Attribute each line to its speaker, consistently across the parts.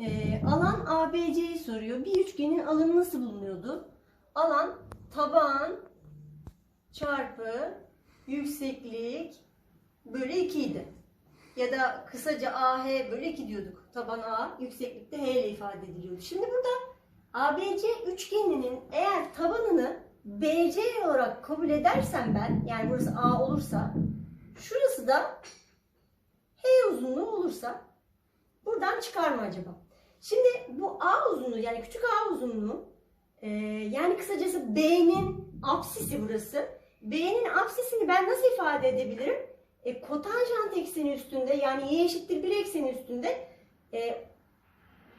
Speaker 1: Ee, alan ABC'yi soruyor. Bir üçgenin alanı nasıl bulunuyordu? Alan taban çarpı yükseklik bölü 2 idi. Ya da kısaca AH bölü 2 diyorduk. Taban A, yükseklikte H ile ifade ediliyordu. Şimdi burada ABC üçgeninin eğer tabanını BC olarak kabul edersem ben, yani burası A olursa, şurası da H uzunluğu olursa buradan çıkar mı acaba? Şimdi bu A uzunluğu yani küçük A uzunluğu e, yani kısacası B'nin apsisi burası. B'nin apsisini ben nasıl ifade edebilirim? E, kotanjant ekseni üstünde yani y eşittir 1 ekseni üstünde e,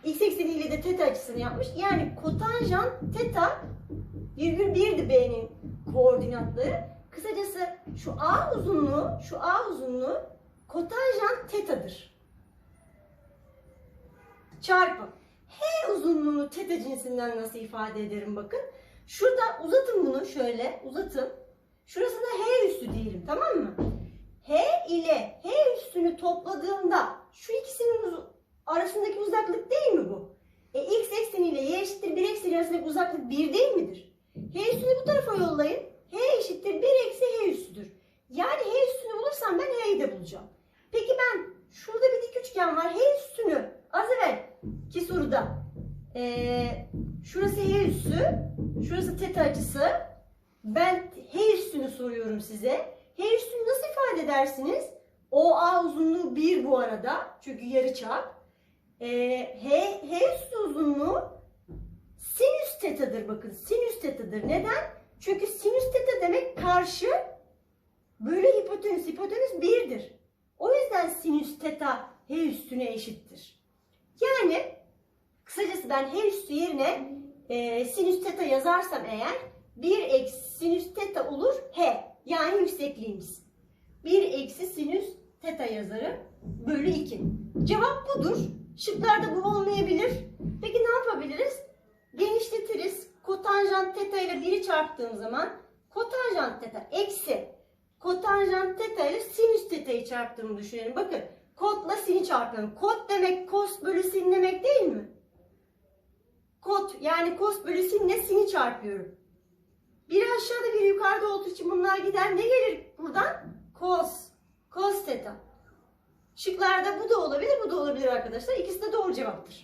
Speaker 1: x ekseniyle de teta açısını yapmış. Yani kotanjant teta virgül 1'di B'nin koordinatları. Kısacası şu A uzunluğu, şu A uzunluğu kotanjant tetadır. Çarpı. H uzunluğunu teta cinsinden nasıl ifade ederim bakın. Şurada uzatın bunu şöyle uzatın. Şurasına H üstü diyelim tamam mı? H ile H üstünü topladığımda şu ikisinin arasındaki uzaklık değil mi bu? E, x ekseni ile y eşittir 1 ekseni arasındaki uzaklık 1 değil midir? H üstünü bu tarafa yollayın. H eşittir 1 eksi H üstüdür. Yani H üstünü bulursam ben H'yi de bulacağım. Peki ben şurada bir dik üçgen var. H soruda eee, şurası H üssü, şurası teta açısı. Ben H üstünü soruyorum size. H üstünü nasıl ifade edersiniz? OA uzunluğu 1 bu arada. Çünkü yarıçap. Eee H, H üstü uzunluğu sinüs tetadır bakın. Sinüs tetadır. Neden? Çünkü sinüs teta demek karşı bölü hipotenüs. Hipotenüs 1'dir. O yüzden sinüs teta H üstüne eşittir. Yani kısacası ben H üstü yerine e, sinüs teta yazarsam eğer 1 eksi sinüs teta olur H. Yani yüksekliğimiz. 1 eksi sinüs teta yazarım. Bölü 2. Cevap budur. Şıklarda bu olmayabilir. Peki ne yapabiliriz? Genişletiriz. Kotanjant teta ile 1'i çarptığım zaman kotanjant teta eksi kotanjant teta ile sinüs teta'yı çarptığımı düşünelim. Bakın kotla sini çarpıyorum. Kot demek kos bölü sin demek yani kos bölü sinle sini çarpıyorum. Biri aşağıda biri yukarıda olduğu için bunlar gider. Ne gelir buradan? Kos. Kos teta. Şıklarda bu da olabilir, bu da olabilir arkadaşlar. İkisi de doğru cevaptır.